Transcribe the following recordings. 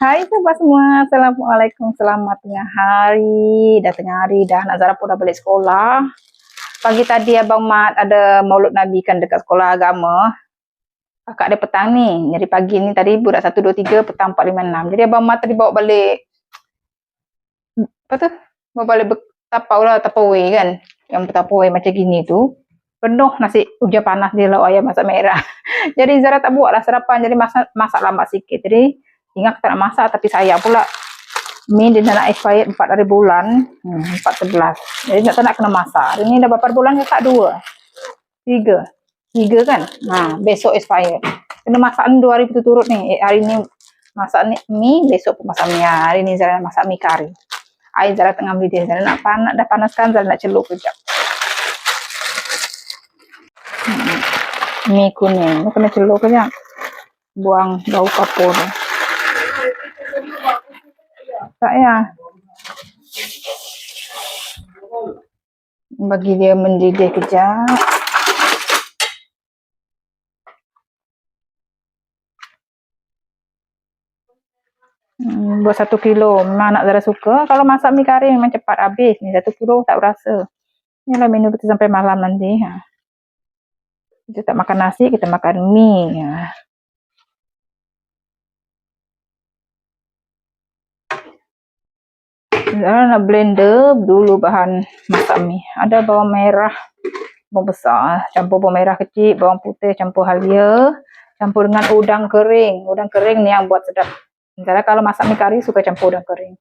Hai sahabat semua, Assalamualaikum, selamat tengah hari, dah tengah hari dah, nak Zara pun dah balik sekolah. Pagi tadi Abang Mat ada maulud Nabi kan dekat sekolah agama. Kakak ada petang ni, jadi pagi ni tadi budak 1, 2, 3, petang 4, 5, 6. Jadi Abang Mat tadi bawa balik, apa tu? Bawa balik tapau lah, tapawai kan. Yang tapawai macam gini tu. Penuh nasi uja panas dia lauk ayam masak merah. jadi Zara tak buat lah sarapan, jadi masak, masak lambat sikit. Jadi Ingat kita nak masak tapi saya pula Mi dia nak expired 4 hari bulan. Hmm, 4 11 Jadi nak tak nak kena masak. Hari ni dah berapa bulan kakak dua. Tiga. Tiga kan? Ha, Besok expired Kena masak ni dua hari berturut ni. Eh, Hari ni masak ni mi Besok pun masak mi Hari ni Zara masak mi kari. Air Zara tengah beli dia. Zara nak panas Dah panaskan Zara nak celup kejap. Hmm. Mi kuning. Kena celup kejap. Buang bau kapur tak ya. Bagi dia mendidih kejap. Hmm, buat satu kilo. Memang anak Zara suka. Kalau masak mi kari memang cepat habis. Ni satu kilo tak berasa. Inilah menu kita sampai malam nanti. Ha. Kita tak makan nasi, kita makan mie. Ha. Zara nak blender dulu bahan masak mi. Ada bawang merah, bawang besar, campur bawang merah kecil, bawang putih, campur halia, campur dengan udang kering. Udang kering ni yang buat sedap. Zara kalau masak mi kari suka campur udang kering.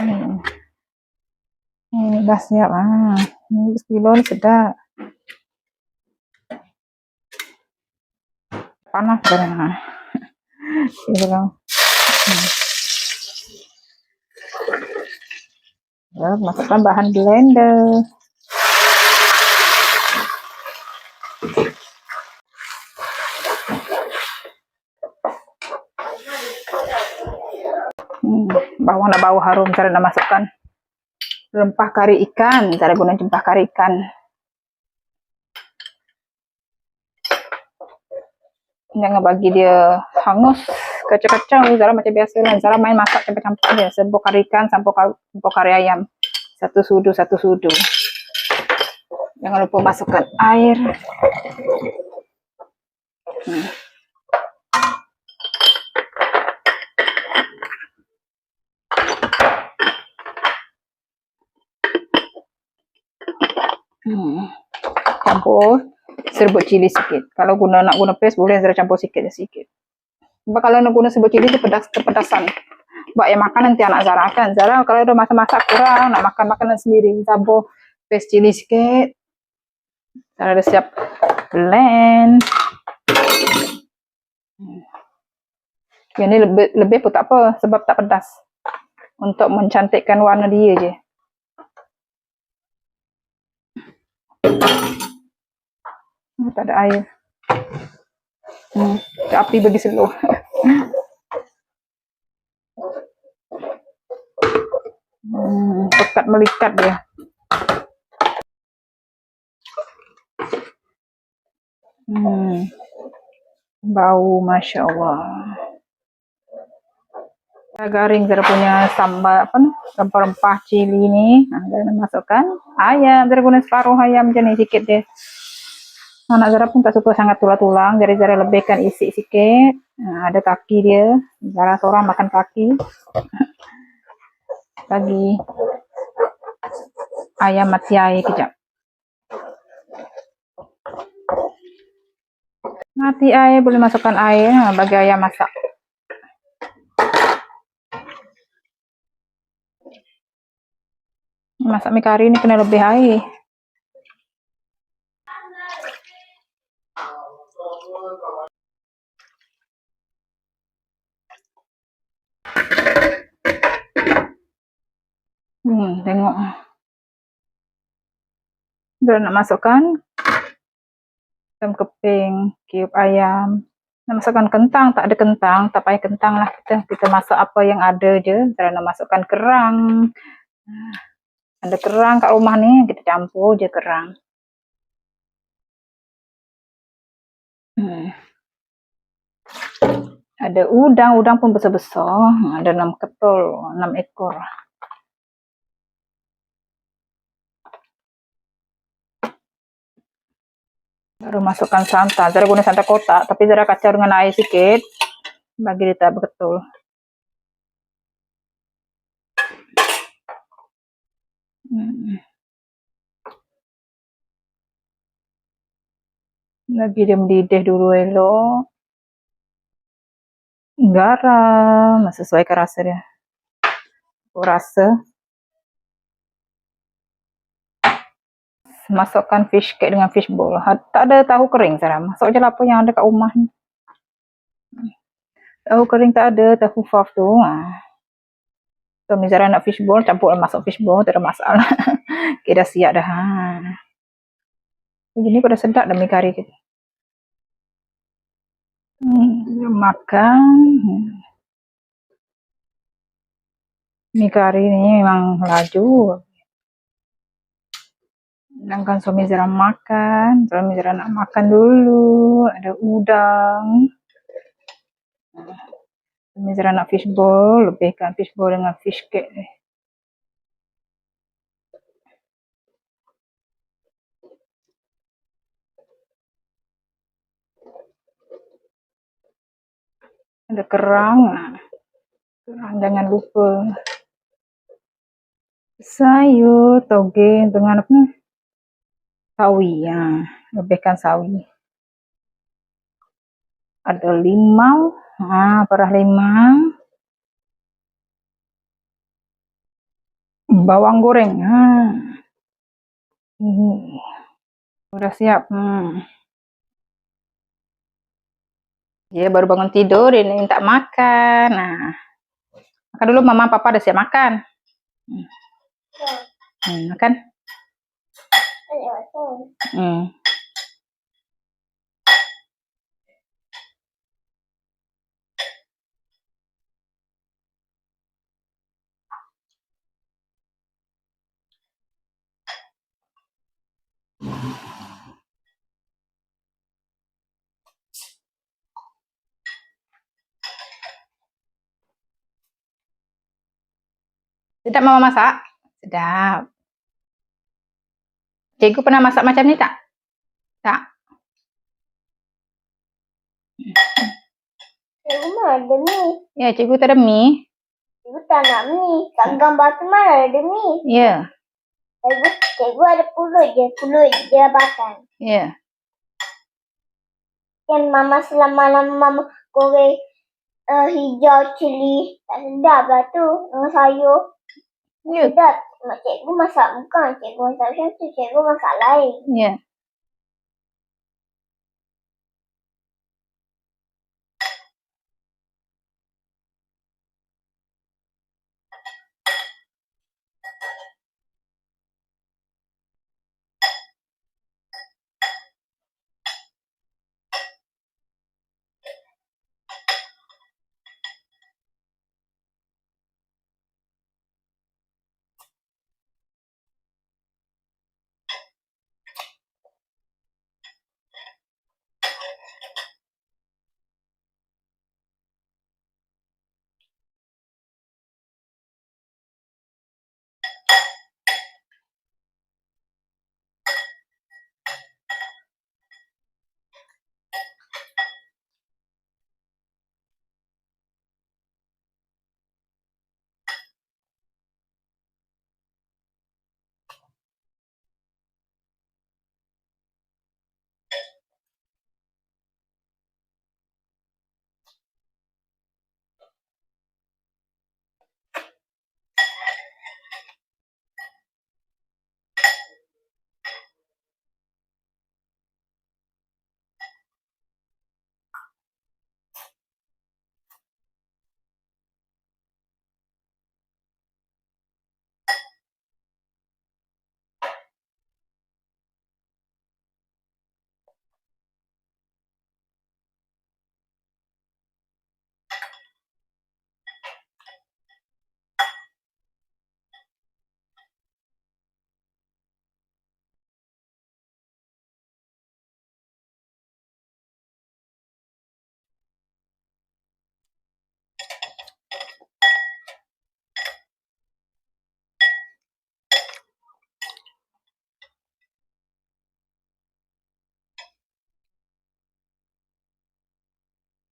Hmm. Hmm, dah siap ah. Ini sekilo ni sedap. Panas barang ah. Hmm. Ya, masukkan bahan blender. Hmm, bawang nak bau harum cara nak masukkan rempah kari ikan cara guna rempah kari ikan. Jangan bagi dia hangus kacang-kacang. Zara macam biasa lah Zara main masak campur-campur dia sebab kari ikan sampai kari ayam. Satu sudu satu sudu. Jangan lupa masukkan air. Hmm. Hmm. Campur serbuk cili sikit. Kalau guna nak guna paste boleh Zara campur sikit je sikit. Sebab kalau nak guna serbuk cili tu pedas kepedasan. Sebab yang makan nanti anak Zara kan. Zara kalau dah masak-masak kurang nak makan makanan sendiri campur paste cili sikit. Zara dah siap blend. Yang ni lebih, lebih pun tak apa sebab tak pedas. Untuk mencantikkan warna dia je. Hmm, tak ada air. Hmm, api bagi slow. hmm, pekat melikat dia. Hmm, bau Masya Allah. Garing kita punya sambal apa rempah-rempah cili ni nah, dan masukkan. Ayam kita guna separuh ayam jenis sikit deh. Anak Zara pun tak suka sangat tulang-tulang jadi Zara lebihkan isi sikit. Nah, ada kaki dia. Zara seorang makan kaki. Bagi ayam mati air kejap. Mati air boleh masukkan air. Nah, bagi ayam masak masak mie kari ini kena lebih air Hmm, tengok. Zara nak masukkan ayam keping, kiub ayam. Nak masukkan kentang, tak ada kentang, tak payah kentang lah kita. Kita masak apa yang ada je. Zara nak masukkan kerang. Ada kerang kat rumah ni, kita campur je kerang. Hmm. Ada udang, udang pun besar-besar. Ada enam ketul, enam ekor. Baru masukkan santan. Zara guna santan kotak, tapi Zara kacau dengan air sikit. Bagi dia tak betul. Lagi dia mendidih dulu elok. Garam, sesuaikan rasa dia. Aku rasa. Masukkan fish cake dengan fish ball. Tak ada tahu kering Sarah. Masuk je lah apa yang ada kat rumah ni. Tahu kering tak ada, tahu puff tu. Ha. So, Mizara nak fish ball, campur masuk tak ada masalah. dah siap dah. Ini pun dah sedap dah mi kari kita. Hmm, makan. Mi kari ni memang laju. Sedangkan suami Zara makan, suami Zara nak makan dulu. Ada udang. Ini Zara nak fish lebihkan fish dengan fish cake ni. Ada kerang. Kerang jangan lupa. Sayur, toge dengan apa ni? Sawi. Ya. Lebihkan sawi. Ada limau. Ha, perah limau. Bawang goreng. Ha. Hmm. Sudah siap. Hmm. Dia baru bangun tidur, ini minta makan. Nah. Makan dulu, mama papa dah siap makan. Hmm. Hmm, makan. Hmm. Sedap mama masak? Sedap. Cikgu pernah masak macam ni tak? Tak. Cikgu mana ada mi? Ya, cikgu tak ada mi. Cikgu tak nak mi. Kat gambar tu mana ada mi? Ya. Cikgu, cikgu ada pulut je. Pulut jabatan. Ya. Yang mama selama-lama mama goreng uh, hijau cili. Tak sedap lah tu. Dengan sayur. Ya. Mak cikgu masak bukan. Cikgu masak macam tu. Cikgu masak lain. Ya.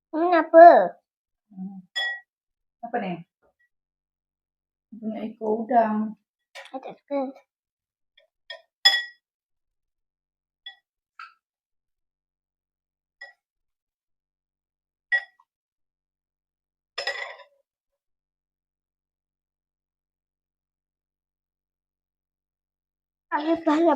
Ini apa? Apa ni? Punya ekor udang. Saya tak suka. Ada pahala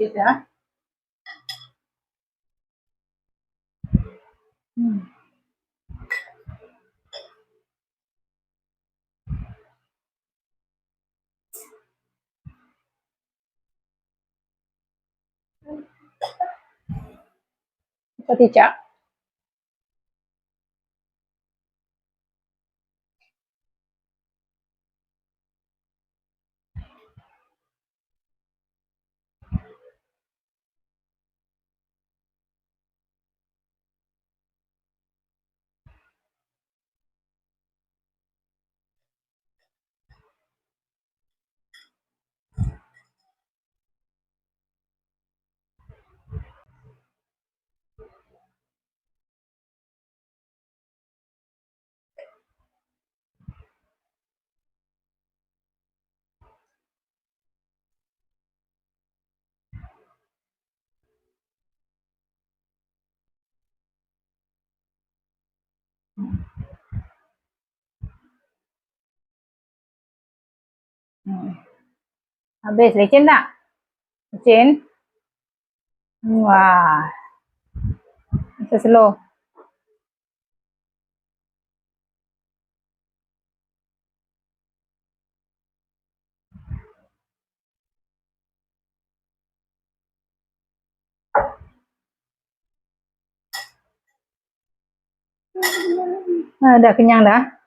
banyak. Hmm, sikit ya. Hmm. Apa tidak? Hmm. Habis lecin tak? Lecin? Wah. Masa slow. Ah, dah kenyang dah.